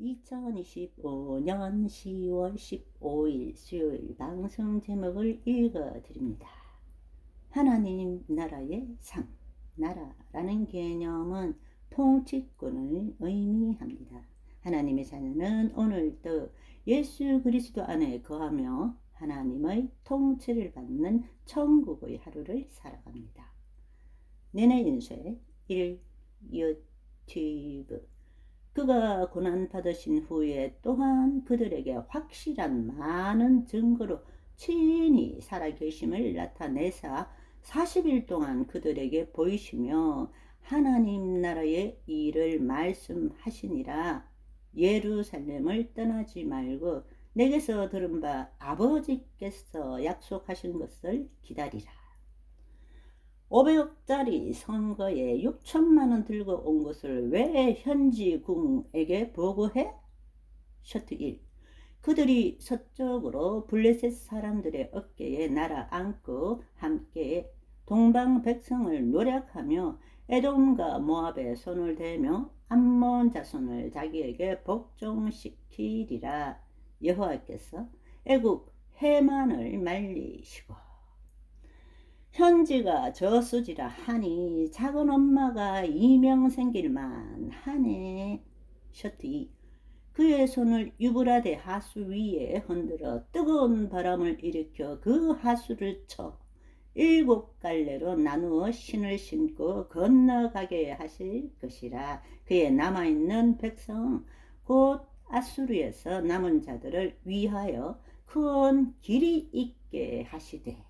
2025년 10월 15일 수요일 방송 제목을 읽어 드립니다. 하나님 나라의 상, 나라라는 개념은 통치권을 의미합니다. 하나님의 자녀는 오늘도 예수 그리스도 안에 거하며 하나님의 통치를 받는 천국의 하루를 살아갑니다. 내내 인쇄 1 유튜브 그가 고난받으신 후에 또한 그들에게 확실한 많은 증거로 친히 살아계심을 나타내사 40일 동안 그들에게 보이시며 하나님 나라의 일을 말씀하시니라 예루살렘을 떠나지 말고 내게서 들은 바 아버지께서 약속하신 것을 기다리라. 500억짜리 선거에 6천만 원 들고 온 것을 왜 현지 궁에게 보고해? 셔트 1. 그들이 서쪽으로 블레셋 사람들의 어깨에 날아 앉고 함께 동방 백성을 노력하며 에돔과 모압에 손을 대며 암몬 자손을 자기에게 복종시키리라 여호와께서 애굽 해만을 말리시고 현지가 저수지라 하니 작은 엄마가 이명 생길만 하네. 셔트 2. 그의 손을 유브라데 하수 위에 흔들어 뜨거운 바람을 일으켜 그 하수를 쳐 일곱 갈래로 나누어 신을 신고 건너가게 하실 것이라 그의 남아있는 백성 곧 아수르에서 남은 자들을 위하여 큰 길이 있게 하시되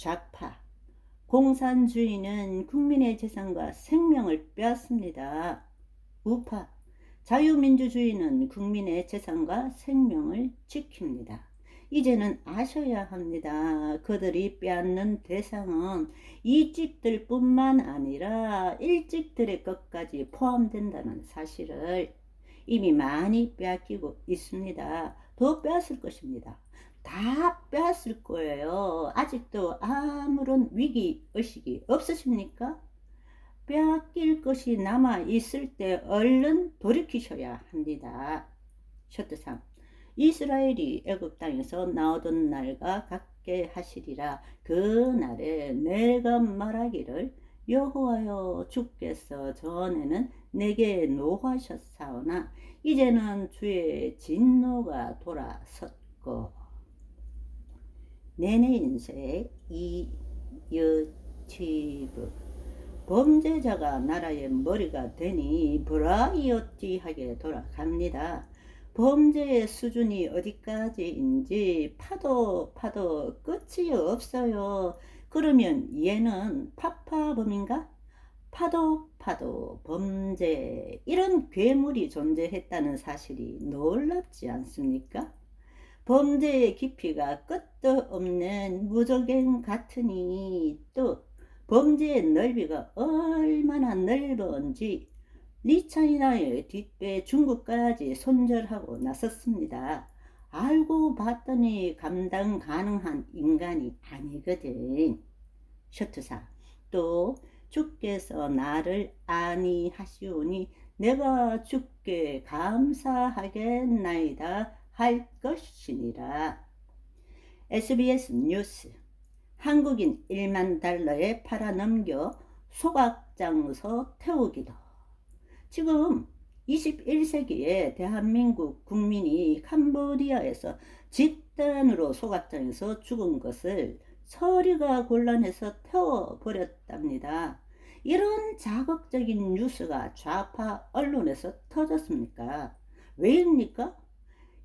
좌파 공산주의는 국민의 재산과 생명을 빼앗습니다. 우파 자유민주주의는 국민의 재산과 생명을 지킵니다. 이제는 아셔야 합니다. 그들이 빼앗는 대상은 이직들 뿐만 아니라 일직들의 것까지 포함된다는 사실을 이미 많이 빼앗기고 있습니다. 더 빼앗을 것입니다. 다 빼앗을 거예요. 아직도 아무런 위기 의식이 없으십니까? 빼앗길 것이 남아 있을 때 얼른 돌이키셔야 합니다. 셔트 3. 이스라엘이 애굽 땅에서 나오던 날과 같게 하시리라. 그 날에 내가 말하기를 여호와여 주께서 전에는 내게 노하셨사오나 이제는 주의 진노가 돌아섰고 내내 인생 이 유튜브 범죄자가 나라의 머리가 되니 브라이어티하게 돌아갑니다. 범죄의 수준이 어디까지인지 파도 파도 끝이 없어요. 그러면 얘는 파파범인가? 파도 파도 범죄 이런 괴물이 존재했다는 사실이 놀랍지 않습니까? 범죄의 깊이가 끝도 없는 무적행 같으니 또 범죄의 넓이가 얼마나 넓은지 리차이나의 뒷배 중국까지 손절하고 나섰습니다. 알고 봤더니 감당 가능한 인간이 아니거든. 셔트사 또 주께서 나를 아니 하시오니 내가 주께 감사하겠나이다 할 것이니라. SBS 뉴스 한국인 1만 달러에 팔아넘겨 소각장서 태우기도. 지금 21세기에 대한민국 국민이 캄보디아에서 집단으로 소각장에서 죽은 것을 처리가 곤란해서 태워버렸답니다. 이런 자극적인 뉴스가 좌파 언론에서 터졌습니까? 왜입니까?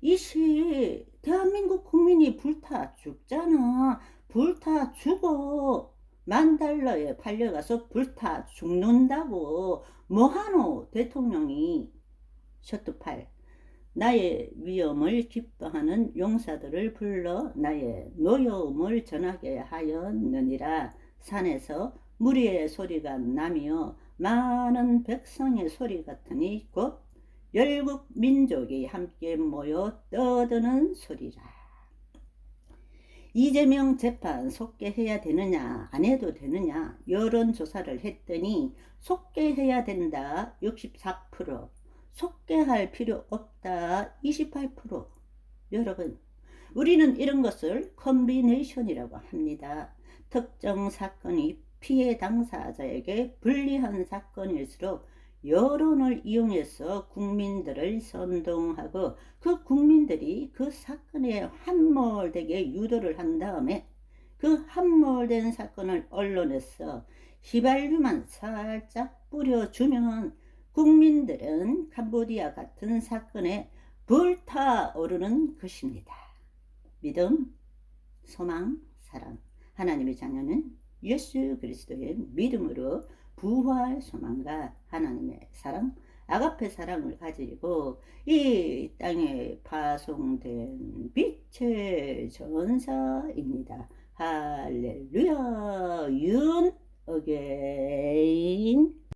이 시 대한민국 국민이 불타 죽잖아. 불타 죽어. 만 달러에 팔려가서 불타 죽는다고 뭐하노 대통령이 8 나의 위험을 기뻐하는 용사들을 불러 나의 노여움을 전하게 하였느니라 산에서 무리의 소리가 나며 많은 백성의 소리 같으니 곧 열국 민족이 함께 모여 떠드는 소리라. 이재명 재판 속개해야 되느냐 안 해도 되느냐 여론조사를 했더니 속개해야 된다 64% 속개할 필요 없다. 28%. 여러분, 우리는 이런 것을 컨비네이션이라고 합니다. 특정 사건이 피해 당사자에게 불리한 사건일수록 여론을 이용해서 국민들을 선동하고 그 국민들이 그 사건에 함몰되게 유도를 한 다음에 그 함몰된 사건을 언론에서 휘발유만 살짝 뿌려주면 국민들은 캄보디아 같은 사건에 불타오르는 것입니다. 믿음, 소망, 사랑. 하나님의 자녀는 예수 그리스도의 믿음으로 부활 소망과 하나님의 사랑, 아가페 사랑을 가지고 이 땅에 파송된 빛의 전사입니다. 할렐루야 윤 어게인